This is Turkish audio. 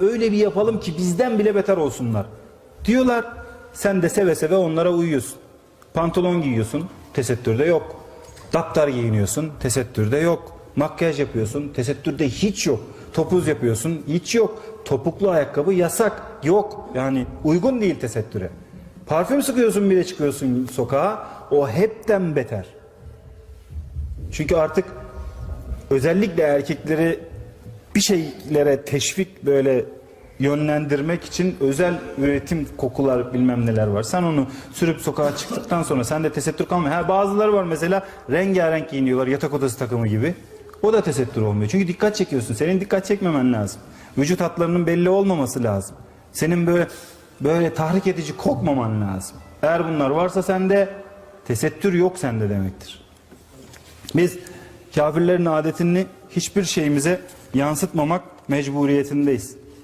Öyle bir yapalım ki bizden bile beter olsunlar. Diyorlar sen de seve seve onlara uyuyorsun. Pantolon giyiyorsun tesettürde yok. Daptar giyiniyorsun tesettürde yok. Makyaj yapıyorsun tesettürde hiç yok. Topuz yapıyorsun hiç yok. Topuklu ayakkabı yasak yok. Yani uygun değil tesettüre. Parfüm sıkıyorsun bile çıkıyorsun sokağa o hepten beter. Çünkü artık özellikle erkekleri şeylere teşvik böyle yönlendirmek için özel üretim kokular bilmem neler var. Sen onu sürüp sokağa çıktıktan sonra sende tesettür kalmıyor. Ha, bazıları var mesela rengarenk giyiniyorlar yatak odası takımı gibi. O da tesettür olmuyor. Çünkü dikkat çekiyorsun. Senin dikkat çekmemen lazım. Vücut hatlarının belli olmaması lazım. Senin böyle böyle tahrik edici kokmaman lazım. Eğer bunlar varsa sende tesettür yok sende demektir. Biz kafirlerin adetini hiçbir şeyimize yansıtmamak mecburiyetindeyiz.